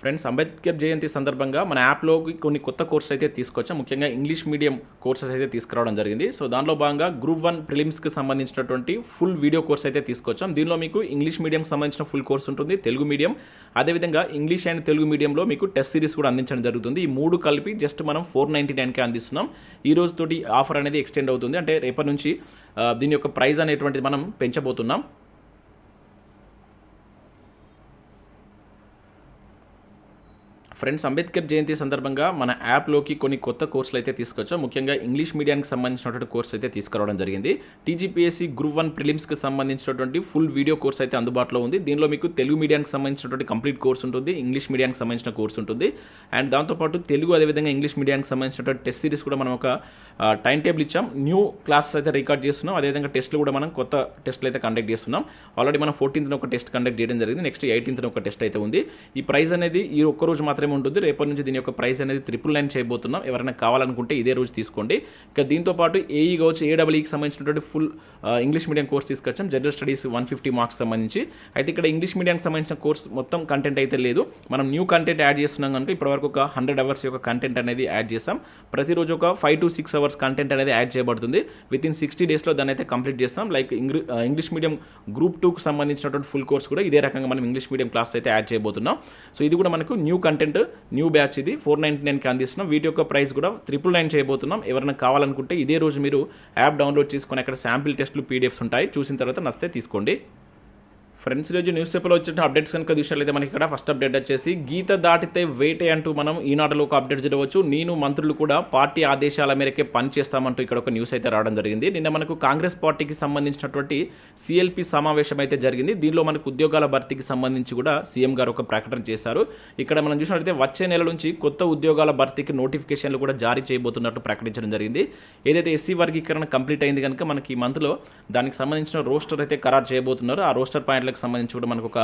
Friends Ambedkar Jayanti సందర్భంగా మన యాప్లోకి కొన్ని కొత్త కోర్సెస్ అయితే తీసుకొచ్చాం. ముఖ్యంగా ఇంగ్లీష్ మీడియం కోర్సెస్ అయితే తీసుకురావడం జరిగింది. సో దానిలో భాగంగా గ్రూప్ వన్ ప్రిలిమ్స్కి సంబంధించినటువంటి ఫుల్ వీడియో కోర్స్ అయితే తీసుకొచ్చాం. దీనిలో మీకు ఇంగ్లీష్ మీడియంకి సంబంధించిన ఫుల్ కోర్స్ ఉంటుంది తెలుగు మీడియం. అదేవిధంగా ఇంగ్లీష్ అండ్ తెలుగు మీడియంలో మీకు టెస్ట్ సిరీస్ కూడా అందించడం జరుగుతుంది. ఈ మూడు కలిపి జస్ట్ మనం ఫోర్ నైంటీ నైన్కే అందిస్తున్నాం. ఈ రోజుతోటి ఆఫర్ అనేది ఎక్స్టెండ్ అవుతుంది. అంటే రేపటి నుంచి దీని యొక్క ప్రైస్ అనేటువంటిది మనం పెంచబోతున్నాం. ఫ్రెండ్స్ అంబేద్కర్ జయంతి సందర్భంగా మన యాప్లోకి కొన్ని కొత్త కోర్సులు అయితే తీసుకొచ్చాం. ముఖ్యంగా ఇంగ్లీష్ మీడియానికి సంబంధించినటువంటి కోర్స్ అయితే తీసుకురావడం జరిగింది. టీజీపీఎస్సీ గ్రూప్ వన్ ప్రిలిమ్స్కి సంబంధించినటువంటి ఫుల్ వీడియో కోర్స్ అయితే అందుబాటులో ఉంది. దీనిలో మీకు తెలుగు మీడియానికి సంబంధించినటువంటి కంప్లీట్ కోర్స్ ఉంటుంది ఇంగ్లీష్ మీడియానికి సంబంధించిన కోర్స్ ఉంటుంది. అండ్ దాంతోపాటు తెలుగు అదేవిధంగా ఇంగ్లీష్ మీడియానికి సంబంధించినటువంటి టెస్ట్ సిరీస్ కూడా మనం ఒక టైం టేబుల్ ఇచ్చాం. న్యూ క్లాసెస్ అయితే రికార్డ్ చేస్తున్నాం. అదేవిధంగా టెస్ట్లు కూడా మనం కొత్త టెస్ట్లు అయితే కండక్ట్ చేస్తున్నాం. ఆల్రెడీ మనం ఫోర్టీన్త్న ఒక టెస్ట్ కండక్ట్ చేయడం జరిగింది. నెక్స్ట్ ఎయిటీన్త్న ఒక టెస్ట్ అయితే ఉంది. ఈ ప్రైస్ అనేది ఈ ఒక్క రోజు మాత్రమే ఉంటుంది. రేపటి నుంచి దీని యొక్క ప్రైస్ అనేది ట్రిపుల్ నైన్ చేయబోతున్నాం. ఎవరైనా కావాలనుకుంటే ఇదే రోజు తీసుకోండి. ఇక దీంతో పాటు ఏఈ కావచ్చు ఏడబ్ల్యూకి సంబంధించినటువంటి ఫుల్ ఇంగ్లీష్ మీడియం కోర్స్ తీసుకొచ్చాం. General studies one fifty marks సంబంధించి. అయితే ఇక్కడ ఇంగ్లీష్ మీడియంకి సంబంధించిన కోర్స్ మొత్తం కంటెంట్ అయితే లేదు. మనం న్యూ కంటెంట్ యాడ్ చేస్తున్నాం కనుక ఇప్పటివరకు ఒక హండ్రెడ్ అవర్స్ యొక్క కంటెంట్ అనేది యాడ్ చేస్తాం ప్రతిరోజు ఒక five to six hours content అనేది యాడ్ చేయబడుతుంది. విత్ ఇన్ సిక్స్టీ డేస్లో దాన్ని అయితే కంప్లీట్ చేస్తాం like English English medium group టూకి సంబంధించినటువంటి ఫుల్ కోర్స్ కూడా ఇదే రకంగా మనం ఇంగ్లీష్ మీడియం క్లాస్ అయితే యాడ్ చేయబోతున్నాం. సో ఇది కూడా మనకు న్యూ కంటెంట్ న్యూ బ్యాచ్ ఇది. ఫోర్ నైంటీ నైన్కి అందిస్తున్నాం. వీటి యొక్క ప్రైస్ కూడా ట్రిపుల్ నైన్ చేయబోతున్నాం. ఎవరైనా కావాలనుకుంటే ఇదే రోజు మీరు యాప్ డౌన్లోడ్ చేసుకొని అక్కడ శాంపిల్ టెస్ట్లు పీడిఎఫ్స్ ఉంటాయి. చూసిన తర్వాత నస్తే తీసుకోండి. ఫ్రెండ్స్ ఈరోజు న్యూస్ పేపర్లో వచ్చిన అప్డేట్స్ కనుక చూసినట్లయితే మనకి ఇక్కడ ఫస్ట్ అప్డేట్ వచ్చేసి గీత దాటితే వేటే అంటూ మనం ఈనాడులో ఒక అప్డేట్ చూడవచ్చు. నేను మంత్రులు కూడా పార్టీ ఆదేశాల మేరకే పనిచేస్తామంటూ ఇక్కడ ఒక న్యూస్ అయితే రావడం జరిగింది. నిన్న మనకు కాంగ్రెస్ పార్టీకి సంబంధించినటువంటి సిఎల్పి సమావేశం అయితే జరిగింది. దీనిలో మనకు ఉద్యోగాల భర్తీకి సంబంధించి కూడా సీఎం గారు ఒక ప్రకటన చేశారు. ఇక్కడ మనం చూసినట్లయితే వచ్చే నెల నుంచి కొత్త ఉద్యోగాల భర్తీకి నోటిఫికేషన్లు కూడా జారీ చేయబోతున్నట్టు ప్రకటించడం జరిగింది. ఏదైతే ఎస్సీ వర్గీకరణ కంప్లీట్ అయింది కనుక మనకి ఈ మంత్లో దానికి సంబంధించిన రోస్టర్ అయితే ఖరారు చేయబోతున్నారు. ఆ రోస్టర్ పాయింట్లకు సంబంధించి కూడా మనకు ఒక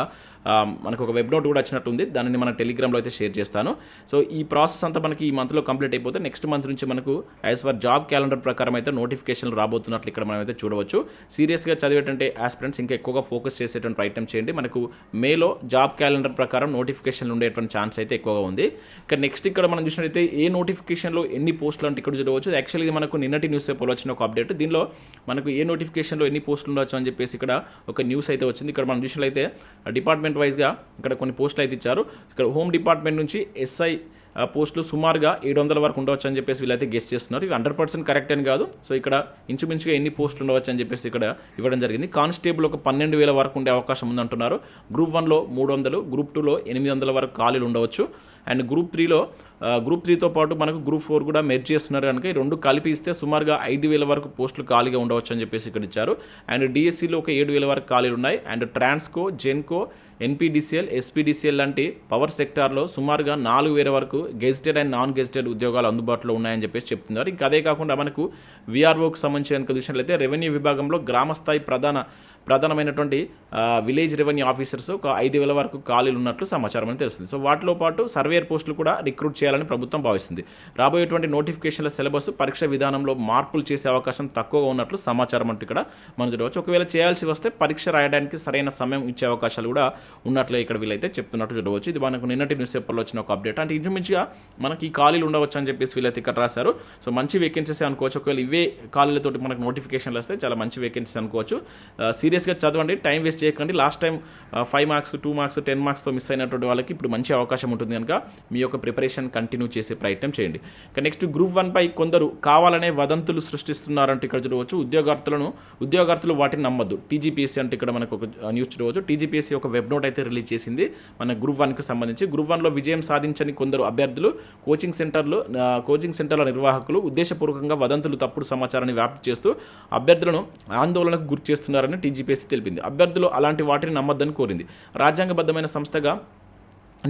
మనకు ఒక వెబ్ నోట్ కూడా వచ్చినట్టు ఉంది దానిని మన టెలిగ్రామ్లో అయితే షేర్ చేస్తాను. సో ఈ ప్రాసెస్ అంతా మనకి ఈ మంత్లో కంప్లీట్ అయిపోతే నెక్స్ట్ మంత్ నుంచి మనకు యాజ్ ఫర్ జాబ్ క్యాలెండర్ ప్రకారం అయితే నోటిఫికేషన్లు రాబోతున్నట్లు ఇక్కడ మనం అయితే చూడవచ్చు. సీరియస్గా చదివేటంటే ఆస్పిరెంట్స్ ఇంకా ఎక్కువగా ఫోకస్ చేసేటువంటి ప్రయత్నం చేయండి. మనకు మేలో జాబ్ క్యాలెండర్ ప్రకారం నోటిఫికేషన్లు ఉండేటువంటి ఛాన్స్ అయితే ఎక్కువగా ఉంది. ఇక నెక్స్ట్ ఇక్కడ మనం చూసినట్లయితే ఏ నోటిఫికేషన్లో ఎన్ని పోస్టులు అంటే ఇక్కడ చూడవచ్చు. యాక్చువల్లీ ఇది మనకు నిన్నటి న్యూస్ పేపర్లో వచ్చిన ఒక అప్డేట్. దీనిలో మనకు ఏ నోటిఫికేషన్లో ఎన్ని పోస్టులు ఉండొచ్చు అని చెప్పేసి ఇక్కడ ఒక న్యూస్ అయితే వచ్చింది. ఇక్కడ మనం చూసినట్లయితే డిపార్ట్మెంట్ వైజ్గా ఇక్కడ కొన్ని పోస్టులు అయితే ఇచ్చారు. ఇక్కడ హోమ్ డిపార్ట్మెంట్ నుంచి ఎస్ఐ పోస్టులు సుమారుగా ఏడు వందల వరకు ఉండవచ్చు అని చెప్పేసి వీళ్ళైతే గెస్ట్ చేస్తున్నారు. ఇవి హండ్రెడ్ పర్సెంట్ కరెక్ట్ అని కాదు. సో ఇక్కడ ఇంచుమించుగా ఎన్ని పోస్టులు ఉండవచ్చు అని చెప్పేసి ఇక్కడ ఇవ్వడం జరిగింది. కానిస్టేబుల్ ఒక పన్నెండు వేల వరకు ఉండే అవకాశం ఉందంటున్నారు. గ్రూప్ వన్లో మూడు వందలు గ్రూప్ టూలో ఎనిమిది వందల వరకు ఖాళీలు ఉండవచ్చు. అండ్ గ్రూప్ త్రీలో గ్రూప్ త్రీతో పాటు మనకు గ్రూప్ ఫోర్ కూడా మెర్జ్ చేస్తున్నారు కనుక ఈ రెండు కలిపి ఇస్తే సుమారుగా ఐదు వేల వరకు పోస్టులు ఖాళీగా ఉండవచ్చు అని చెప్పేసి ఇక్కడ ఇచ్చారు. అండ్ డిఎస్సిలో ఒక ఏడు వేల వరకు ఖాళీలు ఉన్నాయి. And Transco Genco NPDCL SPDCL లాంటి పవర్ సెక్టార్లో సుమారుగా నాలుగు వేల వరకు గెజిటెడ్ అండ్ నాన్ గెజిటెడ్ ఉద్యోగాలు అందుబాటులో ఉన్నాయని చెప్పేసి చెప్తున్నారు. ఇంకా అదే కాకుండా మనకు విఆర్ఓకి సంబంధించిన చూసినట్లయితే రెవెన్యూ విభాగంలో గ్రామస్థాయి ప్రధాన ప్రధానమైనటువంటి విలేజ్ రెవెన్యూ ఆఫీసర్స్ ఒక ఐదు వేల వరకు ఖాళీలు ఉన్నట్లు సమాచారం అని తెలుస్తుంది. సో వాటిలో పాటు సర్వేయర్ పోస్టులు కూడా రిక్రూట్ చేయాలని ప్రభుత్వం భావిస్తుంది. రాబోయేటువంటి నోటిఫికేషన్ల సిలబస్ పరీక్ష విధానంలో మార్పులు చేసే అవకాశం తక్కువగా ఉన్నట్లు సమాచారం అంటూ ఇక్కడ మనం చూడవచ్చు. ఒకవేళ చేయాల్సి వస్తే పరీక్ష రాయడానికి సరైన సమయం ఇచ్చే అవకాశాలు కూడా ఉన్నట్లు ఇక్కడ వీళ్ళైతే చెప్తున్నట్టు చూడవచ్చు. ఇది మనకు నిన్నటి న్యూస్ పేపర్లో వచ్చిన ఒక అప్డేట్. అంటే ఇంచుమించుగా మనకి ఈ ఖాళీలు ఉండవచ్చు అని చెప్పేసి వీళ్ళైతే ఇక్కడ రాశారు. సో మంచి వేకెన్సీస్ అనుకోవచ్చు. ఒకవేళ ఇవే ఖాళీలతోటి మనకు నోటిఫికేషన్లు వస్తే చాలా మంచి వేకెన్సీస్ అనుకోవచ్చు. సీరియస్ సీరియస్గా చదవండి టైం వేస్ట్ చేయకండి. Last time five marks two marks ten మార్క్స్తో miss అయినటువంటి వాళ్ళకి ఇప్పుడు మంచి అవకాశం ఉంటుంది కనుక మీ యొక్క ప్రిపరేషన్ కంటిన్యూ చేసే ప్రయత్నం చేయండి. ఇక నెక్స్ట్ గ్రూప్ వన్ పై కొందరు కావాలనే వదంతులు సృష్టిస్తున్నారంటూ ఇక్కడ చూడవచ్చు. ఉద్యోగార్థులను ఉద్యోగార్థులు వాటిని నమ్మద్దు. టీజీపీఎస్సీ అంటే ఇక్కడ మనకు ఒక న్యూస్ చూడవచ్చు. టీజీపీఎస్సీ ఒక వెబ్ నోట్ అయితే రిలీజ్ చేసింది మన గ్రూప్ వన్కి సంబంధించి. గ్రూప్ వన్లో విజయం సాధించని కొందరు అభ్యర్థులు కోచింగ్ సెంటర్లు కోచింగ్ సెంటర్ల నిర్వాహకులు ఉద్దేశపూర్వకంగా వదంతులు తప్పుడు సమాచారాన్ని వ్యాప్తి చేస్తూ అభ్యర్థులను ఆందోళనకు గురి చేస్తున్నారని టీజీ టీజీపీఎస్సీ తెలిపింది. అభ్యర్థులు అలాంటి వాటిని నమ్మొద్దని కోరింది. రాజ్యాంగబద్ధమైన సంస్థగా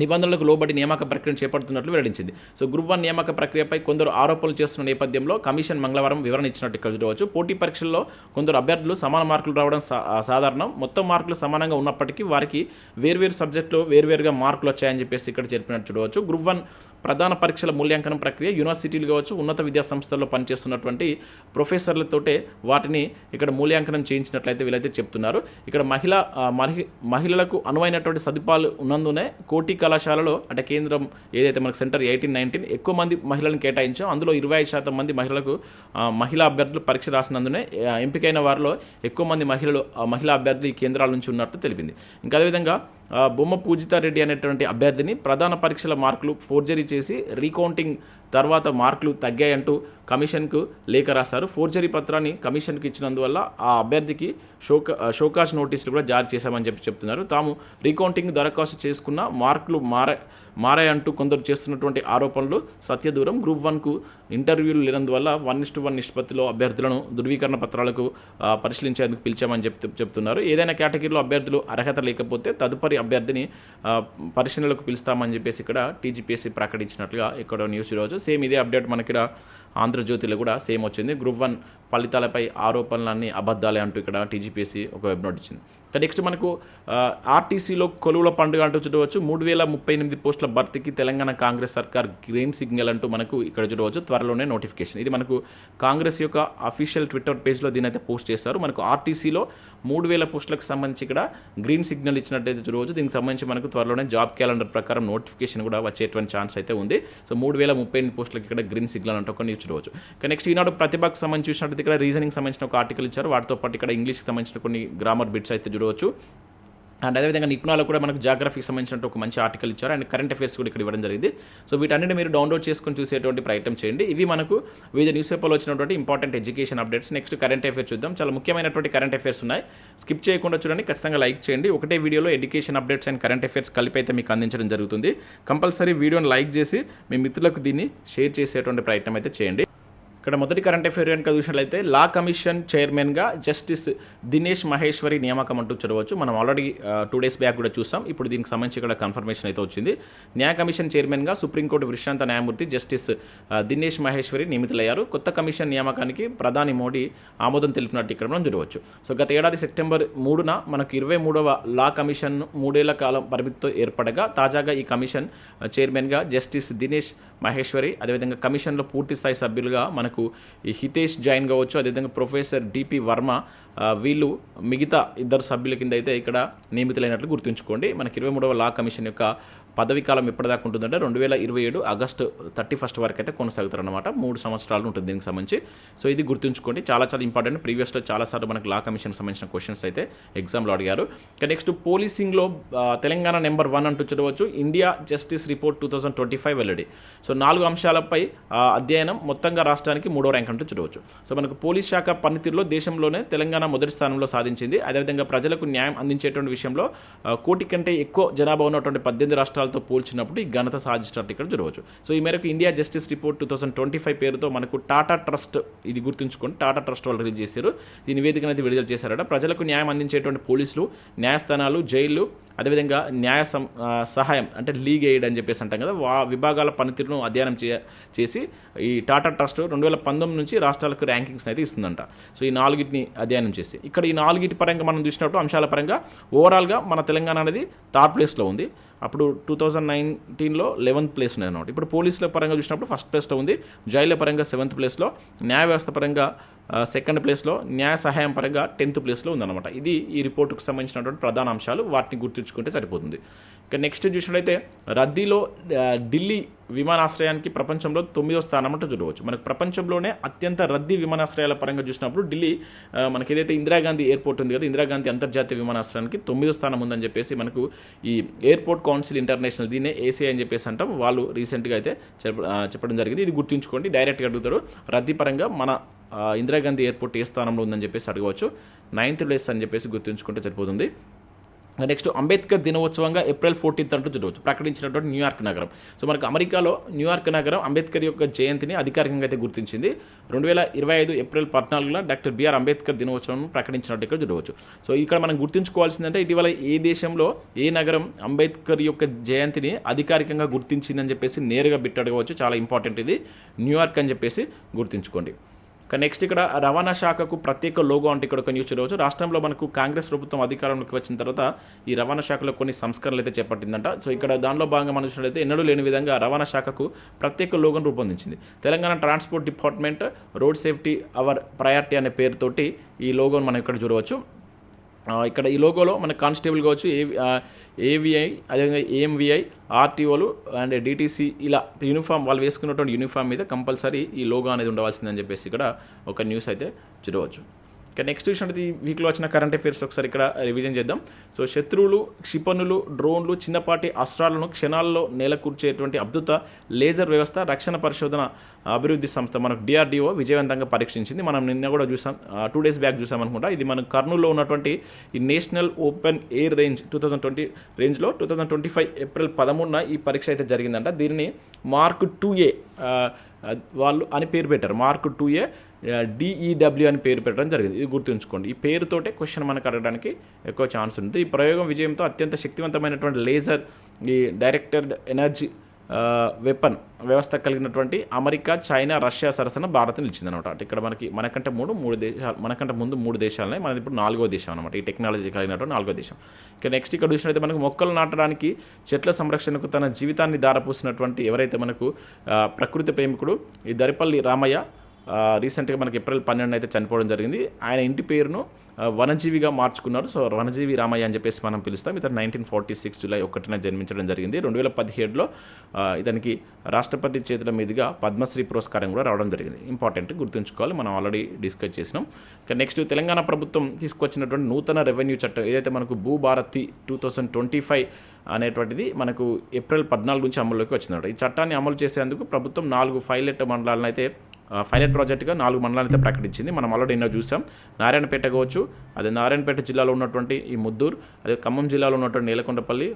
నిబంధనలకు లోబడి నియామక ప్రక్రియను చేపడుతున్నట్లు వెల్లడించింది. సో గ్రూప్ వన్ నియామక ప్రక్రియపై కొందరు ఆరోపణలు చేస్తున్న నేపథ్యంలో కమిషన్ మంగళవారం వివరణ ఇచ్చినట్టు ఇక్కడ చూడవచ్చు పోటీ పరీక్షల్లో కొందరు అభ్యర్థులు సమాన మార్కులు రావడం సాధారణం. మొత్తం మార్కులు సమానంగా ఉన్నప్పటికీ వారికి వేర్వేరు సబ్జెక్టులో వేర్వేరుగా మార్కులు వచ్చాయని చెప్పేసి ఇక్కడ చెప్పినట్టు చూడవచ్చు. గ్రూప్ వన్ ప్రధాన పరీక్షల మూల్యాంకనం ప్రక్రియ యూనివర్సిటీలు కావచ్చు ఉన్నత విద్యా సంస్థల్లో పనిచేస్తున్నటువంటి ప్రొఫెసర్లతోటే వాటిని ఇక్కడ మూల్యాంకనం చేయించినట్లయితే వీళ్ళైతే చెప్తున్నారు. ఇక్కడ మహిళ మహి- మహిళలకు అనువైనటువంటి సదుపాయాలు ఉన్నందునే కోటి కళాశాలలో అంటే కేంద్రం ఏదైతే మనకు సెంటర్ ఎయిటీన్ నైన్టీన్ ఎక్కువ మంది మహిళలను కేటాయించాం. అందులో ఇరవై ఐదు శాతం మంది మహిళలకు మహిళా అభ్యర్థులు పరీక్ష రాసినందునే ఎంపికైన వారిలో ఎక్కువ మంది మహిళలు మహిళా అభ్యర్థులు ఈ కేంద్రాల నుంచి ఉన్నట్టు తెలిపింది. ఇంకా అదేవిధంగా బొమ్మ పూజితారెడ్డి అనేటువంటి అభ్యర్థిని ప్రధాన పరీక్షల మార్కులు ఫోర్జరీ చేసి రీకౌంటింగ్ తర్వాత మార్కులు తగ్గాయంటూ కమిషన్కు లేఖ రాశారు. ఫోర్జరీ పత్రాన్ని కమిషన్కి ఇచ్చినందువల్ల ఆ అభ్యర్థికి షోకా షోకాజ్ నోటీసులు కూడా జారీ చేశామని చెప్పి చెప్తున్నారు. తాము రీకౌంటింగ్ దరఖాస్తు చేసుకున్న మార్కులు మారా మారాయంటూ కొందరు చేస్తున్నటువంటి ఆరోపణలు సత్యదూరం. గ్రూప్ వన్కు ఇంటర్వ్యూలు లేనందువల్ల వన్ ఇస్టు వన్ నిష్పత్తిలో అభ్యర్థులను ధృవీకరణ పత్రాలకు పరిశీలించేందుకు పిలిచామని చెప్తూ చెప్తున్నారు. ఏదైనా కేటగిరీలో అభ్యర్థులు అర్హత లేకపోతే తదుపరి అభ్యర్థిని పరిశీలనలకు పిలుస్తామని చెప్పేసి ఇక్కడ టీజీపీఎస్సీ ప్రకటించినట్లుగా ఇక్కడ న్యూస్ ఈరోజు సేమ్ ఇదే అప్డేట్ మనకి ఇక్కడ ఆంధ్రజ్యోతిలో కూడా సేమ్ వచ్చింది. గ్రూప్ వన్ ఫలితాలపై ఆరోపణలన్నీ అబద్ధాలే అంటూ ఇక్కడ టీజీపీఎస్సీ ఒక వెబ్ నోట్ ఇచ్చింది. నెక్స్ట్ మనకు ఆర్టీసీలో కొలువుల పండుగ అంటూ చూడవచ్చు. మూడు వేల ముప్పై ఎనిమిది పోస్టుల భర్తీకి తెలంగాణ కాంగ్రెస్ సర్కార్ గ్రీన్ సిగ్నల్ అంటూ మనకు ఇక్కడ చూడవచ్చు. త్వరలోనే నోటిఫికేషన్. ఇది మనకు కాంగ్రెస్ యొక్క అఫీషియల్ ట్విట్టర్ పేజ్లో దీని అయితే పోస్ట్ చేస్తారు మనకు ఆర్టీసీలో మూడు వేల పోస్టులకు సంబంధించి ఇక్కడ గ్రీన్ సిగ్నల్ ఇచ్చినట్టయితే చూడవచ్చు. దీనికి సంబంధించి మనకు త్వరలోనే జాబ్ క్యాలెండర్ ప్రకారం నోటిఫికేషన్ కూడా వచ్చేటువంటి ఛాన్స్ అయితే ఉంది. సో మూడు వేల ముప్పై ఎనిమిది పోస్టులకు ఇక్కడ గ్రీన్ సిగ్నల్ అంటే ఒక చూడవచ్చు. నెక్స్ట్ ఈనాడు ప్రతిభకు సంబంధించి చూసినట్టు ఇక్కడ రీజనింగ్ సంబంధించిన ఒక ఆర్టికల్ ఇచ్చారు. వాటితో పాటు ఇక్కడ ఇంగ్లీష్కి సంబంధించిన కొన్ని గ్రామర్ బిట్స్ అయితే చూడవచ్చు. అండ్ అదేవిధంగా నిపుణాలు కూడా మనకు జాగ్రఫీకి సంబంధించిన ఒక మంచి ఆర్టికల్ ఇచ్చారు. అండ్ కరెంట్ అఫేర్స్ కూడా ఇక్కడ ఇవ్వడం జరిగింది. సో వీటన్నిటి మీరు డౌన్లోడ్ చేసుకొని చూసేటువంటి ప్రయత్నం చేయండి. ఇవి మనకు వివిధ న్యూస్ పేపర్లో వచ్చినటువంటి important education updates. Next current affairs చూద్దాం. చాలా ముఖ్యమైనటువంటి కరెంట్ అఫేర్స్ ఉన్నాయి. స్కిప్ చేయకుండా చూడండి. ఖచ్చితంగా లైక్ చేయండి. ఒకటే వీడియోలో education updates and current affairs కలిపి అయితే మీకు అందించడం జరుగుతుంది. కంపల్సరీ వీడియోని లైక్ చేసి మీ మిత్రులకు దీన్ని షేర్ చేసేటువంటి ప్రయత్నం అయితే చేయండి. ఇక్కడ మొదటి కరెంట్ అఫేర్ కనుక చూసినట్లయితే లా కమిషన్ చైర్మన్గా జస్టిస్ దినేష్ మహేశ్వరి నియామకం అంటూ చూడవచ్చు మనం ఆల్రెడీ టూ డేస్ బ్యాక్ కూడా చూసాం. ఇప్పుడు దీనికి సంబంధించి ఇక్కడ కన్ఫర్మేషన్ అయితే వచ్చింది. న్యాయ కమిషన్ చైర్మన్గా సుప్రీంకోర్టు విశ్రాంత న్యాయమూర్తి జస్టిస్ దినేష్ మహేశ్వరి నియమితులయ్యారు. కొత్త కమిషన్ నియామకానికి ప్రధాని మోడీ ఆమోదం తెలిపినట్టు ఇక్కడ మనం చూడవచ్చు. సో గత ఏడాది సెప్టెంబర్ మూడున మనకు ఇరవై మూడవ లా కమిషన్ మూడేళ్ళ కాలం పరిమితితో ఏర్పడగా తాజాగా ఈ కమిషన్ చైర్మన్గా జస్టిస్ దినేష్ మహేశ్వరి అదేవిధంగా కమిషన్లో పూర్తి స్థాయి సభ్యులుగా మనకు ఈ హితేష్ జైన్ కావచ్చు. అదేవిధంగా ప్రొఫెసర్ డిపి వర్మ వీళ్ళు మిగతా ఇద్దరు సభ్యుల కింద అయితే ఇక్కడ నియమితులైనట్లు గుర్తుంచుకోండి. మనకి ఇరవై మూడవ లా కమిషన్ యొక్క పదవి కాలం ఎప్పటిదాకా ఉంటుందంటే రెండు వేల ఇరవై ఏడు ఆగస్టు థర్టీ ఫస్ట్ వరకు అయితే కొనసాగుతారనమాట మూడు సంవత్సరాలు ఉంటుంది దీనికి సంబంధించి. సో ఇది గుర్తుంచుకోండి. చాలా చాలా ఇంపార్టెంట్. ప్రీవియస్లో చాలాసార్లు మనకు లా కమిషన్ సంబంధించిన క్వశ్చన్స్ అయితే ఎగ్జామ్లో అడిగారు. ఇక నెక్స్ట్ పోలీసింగ్లో తెలంగాణ నెంబర్ వన్ అంటూ చూడవచ్చు India justice report two thousand twenty five వెల్లడి. సో నాలుగు అంశాలపై అధ్యయనం మొత్తంగా రాష్ట్రానికి మూడో ర్యాంక్ అంటూ చూడవచ్చు సో మనకు పోలీస్ శాఖ పనితీరులో దేశంలోనే తెలంగాణ మొదటి స్థానంలో సాధించింది. అదేవిధంగా ప్రజలకు న్యాయం అందించేటువంటి విషయంలో కోటి కంటే ఎక్కువ జనాభా ఉన్నటువంటి పద్దెనిమిది రాష్ట్రాలతో పోల్చినప్పుడు ఈ ఘనత సాధించినట్టు ఇక్కడ చూడవచ్చు సో ఈ మేరకు India justice report two thousand twenty five పేరుతో మనకు టాటా ట్రస్ట్ ఇది గుర్తుంచుకొని టాటా ట్రస్ట్ వాళ్ళు రిలీజ్ చేశారు. దీని నివేదిక అనేది విడుదల చేశారట. ప్రజలకు న్యాయం అందించేటువంటి పోలీసులు న్యాయస్థానాలు జైళ్ళు అదేవిధంగా న్యాయ సం- సహాయం అంటే లీగ్ ఎయిడ్ అని చెప్పేసి అంటాం కదా వా విభాగాల పనితీరును అధ్యయనం చే చేసి ఈ టాటా ట్రస్ట్ రెండు వేల పంతొమ్మిది నుంచి రాష్ట్రాలకు ర్యాంకింగ్స్ అయితే ఇస్తుందంట. సో ఈ నాలుగింటిని అధ్యయనం చేసి. ఇక్కడ ఈ నాలుగిటి పరంగా మనం చూసినప్పుడు అంశాల పరంగా ఓవరాల్గా మన తెలంగాణ అనేది థర్డ్ ప్లేస్లో ఉంది. అప్పుడు టూ థౌజండ్ నైన్టీన్లో లెవెన్త్ ప్లేస్ ఉంది అనమాట ఇప్పుడు పోలీసుల పరంగా చూసినప్పుడు ఫస్ట్ ప్లేస్లో ఉంది. జైళ్ళ పరంగా సెవెంత్ ప్లేస్లో న్యాయ వ్యవస్థ పరంగా సెకండ్ ప్లేస్లో న్యాయ సహాయం పరంగా టెన్త్ ప్లేస్లో ఉందన్నమాట. ఇది ఈ రిపోర్టుకు సంబంధించినటువంటి ప్రధాన అంశాలు. వాటిని గుర్తుంచుకుంటే సరిపోతుంది. ఇక నెక్స్ట్ చూసినట్లయితే రద్దీలో ఢిల్లీ విమానాశ్రయానికి ప్రపంచంలో తొమ్మిదో స్థానం అంటే చూడవచ్చు. మనకు ప్రపంచంలోనే అత్యంత రద్దీ విమానాశ్రయాల పరంగా చూసినప్పుడు ఢిల్లీ మనకి ఏదైతే ఇందిరాగాంధీ ఎయిర్పోర్ట్ ఉంది కదా ఇందిరాగాంధీ అంతర్జాతీయ విమానాశ్రయానికి తొమ్మిదో స్థానం ఉందని చెప్పేసి మనకు ఈ ఎయిర్పోర్ట్ కౌన్సిల్ ఇంటర్నేషనల్ దీన్నే ఏసీ అని చెప్పేసి అంటాం. వాళ్ళు రీసెంట్గా అయితే చెప్ప- చెప్పడం జరిగింది. ఇది గుర్తుంచుకోండి డైరెక్ట్గా అడుగుతారు. రద్దీ పరంగా మన ఇందిరాగాంధీ ఎయిర్పోర్ట్ ఏ స్థానంలో ఉందని చెప్పేసి అడగవచ్చు. నైన్త్ ప్లేస్ అని చెప్పేసి గుర్తుంచుకుంటే సరిపోతుంది. నెక్స్ట్ అంబేద్కర్ దినోత్సవంగా ఏప్రిల్ ఫోర్టీన్త్ అంటూ చూడవచ్చు ప్రకటించినటువంటి న్యూయార్క్ నగరం. సో మనకు అమెరికాలో న్యూయార్క్ నగరం అంబేద్కర్ యొక్క జయంతిని అధికారికంగా అయితే గుర్తించింది. రెండు వేల ఇరవై ఐదు ఏప్రిల్ పద్నాలుగులో డాక్టర్ బిఆర్ అంబేద్కర్ దినోత్సవం ప్రకటించినట్టు ఇక్కడ చూడవచ్చు సో ఇక్కడ మనం గుర్తుంచుకోవాల్సిందంటే ఇటీవల ఏ దేశంలో ఏ నగరం అంబేద్కర్ యొక్క జయంతిని అధికారికంగా గుర్తించిందని చెప్పేసి నేరుగా బిట్ చాలా ఇంపార్టెంట్ ఇది. న్యూయార్క్ అని చెప్పేసి గుర్తుంచుకోండి. నెక్స్ట్ ఇక్కడ రవాణా శాఖకు ప్రత్యేక లోగో అంటే ఇక్కడ ఒక న్యూస్ చూడవచ్చు రాష్ట్రంలో మనకు కాంగ్రెస్ ప్రభుత్వం అధికారంలోకి వచ్చిన తర్వాత ఈ రవాణా శాఖలో కొన్ని సంస్కరణలు అయితే చేపట్టిందంట. సో ఇక్కడ దానిలో భాగంగా మనం చూసినట్లయితే ఎన్నడూ లేని విధంగా రవాణా శాఖకు ప్రత్యేక లోగోను రూపొందించింది. Telangana transport department road safety our priority అనే పేరుతోటి ఈ లోగోను మనం ఇక్కడ చూడవచ్చు. ఇక్కడ ఈ లోగోలో మన కానిస్టేబుల్ కావచ్చు ఏ ఏవిఐ అదేవిధంగా ఏఎంవిఐ ఆర్టీఓలు అండ్ డిటీసీ ఇలా యూనిఫామ్ వాళ్ళు వేసుకున్నటువంటి యూనిఫామ్ మీద కంపల్సరీ ఈ లోగో అనేది ఉండవలసిందని చెప్పేసి ఇక్కడ ఒక న్యూస్ అయితే చూడవచ్చు. ఇక నెక్స్ట్ చూసినట్టు ఈ వీక్లో వచ్చిన కరెంట్ అఫైర్స్ ఒకసారి ఇక్కడ రివిజన్ చేద్దాం. సో శత్రువులు క్షిపణులు డ్రోన్లు చిన్నపాటి అస్త్రాలను క్షణాల్లో నేలకూర్చేటువంటి అద్భుత లేజర్ వ్యవస్థ రక్షణ పరిశోధన అభివృద్ధి సంస్థ మనకు డిఆర్డిఓ విజయవంతంగా పరీక్షించింది. మనం నిన్న కూడా చూసాం టూ డేస్ బ్యాక్ చూసాం అనుకుంటా. ఇది మన కర్నూలులో ఉన్నటువంటి ఈ national open air range two thousand twenty రేంజ్లో two thousand twenty five April పదమూడున ఈ పరీక్ష అయితే జరిగిందంట. దీనిని మార్క్ టూ ఏ వాళ్ళు అని పేరు పెట్టారు. మార్క్ టూ ఏ డిఈడబ్ల్యూ అని పేరు పెట్టడం జరిగింది. ఇది గుర్తుంచుకోండి. ఈ పేరుతోటే క్వశ్చన్ మనకు అడగడానికి ఎక్కువ ఛాన్స్ ఉంటుంది. ఈ ప్రయోగం విజయంతో అత్యంత శక్తివంతమైనటువంటి లేజర్ ఈ డైరెక్టెడ్ ఎనర్జీ వెపన్ వ్యవస్థ కలిగినటువంటి అమెరికా చైనా రష్యా సరసన భారత్ నిలిచిందనమాట అంటే ఇక్కడ మనకి మనకంటే మూడు మూడు దేశాలు మనకంటే ముందు మూడు దేశాలనే మనది ఇప్పుడు నాలుగో దేశం అనమాట ఈ టెక్నాలజీ కలిగినటువంటి నాలుగో దేశం. ఇక నెక్స్ట్ ఇక్కడ చూసినట్లయితే మనకు మొక్కలు నాటడానికి చెట్ల సంరక్షణకు తన జీవితాన్ని దారపోసినటువంటి ఎవరైతే మనకు ప్రకృతి ప్రేమికుడు ఈ దరిపల్లి రామయ్య రీసెంట్గా మనకి ఏప్రిల్ పన్నెండు అయితే చనిపోవడం జరిగింది. ఆయన ఇంటి పేరును వనజీవిగా మార్చుకున్నారు. సో వనజీవి రామయ్య అని చెప్పేసి మనం పిలుస్తాం. ఇతను నైన్టీన్ ఫార్టీ సిక్స్ జూలై ఒకటిన జన్మించడం జరిగింది. రెండు వేల పదిహేడులో ఇతనికి రాష్ట్రపతి చేతుల మీదుగా పద్మశ్రీ పురస్కారం కూడా రావడం జరిగింది. ఇంపార్టెంట్ గుర్తుంచుకోవాలి. మనం ఆల్రెడీ డిస్కస్ చేసినాం. ఇక నెక్స్ట్ తెలంగాణ ప్రభుత్వం తీసుకొచ్చినటువంటి నూతన రెవెన్యూ చట్టం ఏదైతే మనకు Bhubharati two thousand twenty five అనేటువంటిది మనకు ఏప్రిల్ పద్నాలుగు నుంచి అమల్లోకి వచ్చిందన్నమాట. ఈ చట్టాన్ని అమలు చేసేందుకు ప్రభుత్వం నాలుగు ఫైలెట్ మండలాలను అయితే పైలట్ ప్రాజెక్టుగా నాలుగు మండలాలు అయితే ప్రకటించింది. మనం ఆల్రెడీ ఎన్నో చూసాం. నారాయణపేట కావచ్చు అదే నారాయణపేట జిల్లాలో ఉన్నటువంటి ఈ ముద్దూర్ అదే ఖమ్మం జిల్లాలో ఉన్నటువంటి నీలకొండపల్లి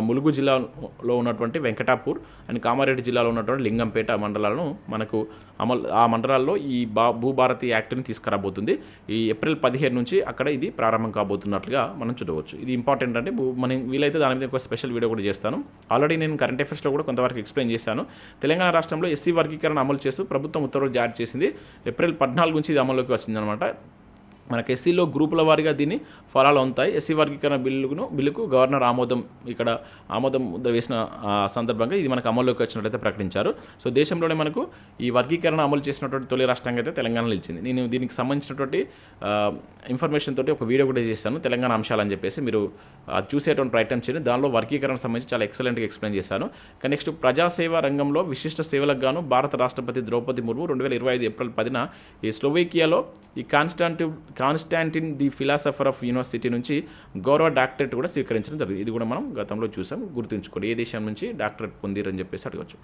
ములుగు జిల్లాలో ఉన్నటువంటి వెంకటాపూర్ అండ్ కామారెడ్డి జిల్లాలో ఉన్నటువంటి లింగంపేట మండలాలను మనకు అమలు ఆ మండలాల్లో ఈ బా భూభారతి యాక్ట్ని తీసుకురాబోతుంది. ఈ ఏప్రిల్ పదిహేను నుంచి అక్కడ ఇది ప్రారంభం కాబోతున్నట్లుగా మనం చూడవచ్చు. ఇది ఇంపార్టెంట్ అంటే భూ- మనం వీలైతే దాని మీద ఒక స్పెషల్ వీడియో కూడా చేస్తాను. ఆల్రెడీ నేను కరెంట్ అఫైర్స్లో కూడా కొంతవరకు ఎక్స్ప్లెయిన్ చేశాను. తెలంగాణ రాష్ట్రంలో ఎస్సీ వర్గీకరణ అమలు చేస్తూ ప్రభుత్వం ఉత్తర్వులు జారీ చేసింది. ఏప్రిల్ పద్నాలుగు నుంచి ఇది అమల్లోకి వచ్చిందనమాట. మనకి ఎస్సీలో గ్రూపుల వారీగా దీన్ని ఫలాలు ఉంటాయి ఎస్సీ వర్గీకరణ బిల్లును బిల్లుకు గవర్నర్ ఆమోదం ఇక్కడ ఆమోదం ముద్ర వేసిన సందర్భంగా ఇది మనకు అమల్లోకి వచ్చినట్లయితే ప్రకటించారు. సో దేశంలోనే మనకు ఈ వర్గీకరణ అమలు చేసినటువంటి తొలి రాష్ట్రంగా అయితే తెలంగాణ నిలిచింది. నేను దీనికి సంబంధించినటువంటి ఇన్ఫర్మేషన్ తోటి ఒక వీడియో కూడా చేశాను తెలంగాణ అంశాలు అని చెప్పేసి. మీరు అది చూసేటువంటి ప్రయత్నం చేయండి. దానిలో వర్గీకరణ సంబంధించి చాలా ఎక్సలెంట్గా ఎక్స్ప్లెయిన్ చేశాను. కానీ నెక్స్ట్ ప్రజాసేవ రంగంలో విశిష్ట సేవలకు గాను భారత రాష్ట్రపతి ద్రౌపది ముర్ము రెండు వేల ఇరవై ఐదు ఏప్రిల్ పదిన ఈ స్లోవేకియాలో ఈ కాన్స్టాంటి Constantine the philosopher of university నుంచి గౌరవ డాక్టరేట్ కూడా స్వీకరించడం జరిగింది. ఇది కూడా మనం గతంలో చూసాం గుర్తుంచుకోండి. ఏ దేశం నుంచి డాక్టరేట్ పొందిరని చెప్పేసి అడగచ్చు.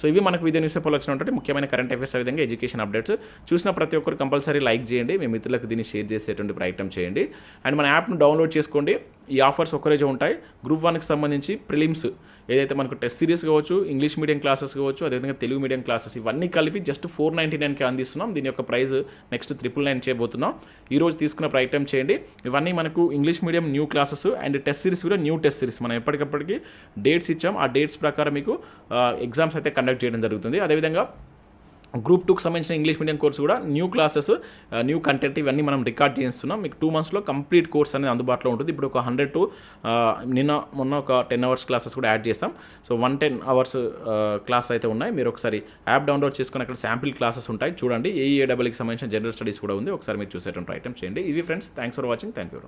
సో ఇవి మనకు వివిధ న్యూస్ పేపర్లో వచ్చినటువంటి ముఖ్యమైన కరెంట్ అఫైర్స్ విధంగా ఎడ్యుకేషన్ అప్డేట్స్. చూసిన ప్రతి ఒక్కరు కంపల్సరీ లైక్ చేయండి. మీ మిత్రులకు దీన్ని షేర్ చేసేటువంటి ప్రయత్నం చేయండి. అండ్ మన యాప్ను డౌన్లోడ్ చేసుకోండి. ఈ ఆఫర్స్ ఒక్కరోజే ఉంటాయి. గ్రూప్ వన్కి సంబంధించి ప్రిలిమ్స్ ఏదైతే మనకు టెస్ట్ సిరీస్ కావచ్చు ఇంగ్లీష్ మీడియం క్లాసెస్ కావచ్చు అదేవిధంగా తెలుగు మీడియం క్లాసెస్ ఇవన్నీ కలిపి జస్ట్ ఫోర్ నైంటీ నైన్కి అందిస్తున్నాం. దీని యొక్క ప్రైస్ నెక్స్ట్ త్రిపుల్ నైన్ చేయబోతున్నాం. ఈ రోజు తీసుకున్న ప్రయత్నం చేయండి. ఇవన్నీ మనకు English medium new classes and test series కూడా న్యూ టెస్ట్ సిరీస్ మనం ఎప్పటికప్పటికి డేట్స్ ఇచ్చాం. ఆ డేట్స్ ప్రకారం మీకు ఎగ్జామ్స్ అయితే కండక్ట్ చేయడం జరుగుతుంది. అదేవిధంగా గ్రూప్ టూకి సంబంధించిన ఇంగ్లీష్ మీడియం కోర్స్ కూడా న్యూ క్లాసెస్ న్యూ కంటెంట్ ఇవన్నీ మనం రికార్డ్ చేస్తున్నాం మీకు టూ మంత్స్లో కంప్లీట్ కోర్స్ అనేది అందుబాటులో ఉంటుంది. ఇప్పుడు ఒక హండ్రెడ్ టు నిన్న మొన్న ఒక టెన్ అవర్స్ క్లాసెస్ కూడా యాడ్ చేస్తాం so one ten hours class అయితే ఉన్నాయి. మీరు ఒకసారి యాప్ డౌన్లోడ్ చేసుకుని అక్కడ శాంపిల్ క్లాసెస్ ఉంటాయి. చూడండి ఏఈఏడబ్ల్యూకి సంబంధించిన జనరల్ స్టడీస్ కూడా ఉంది. ఒకసారి మీరు చూసేటువంటి ఐటమ్ చేయండి. ఇవి friends thanks for watching. Thank you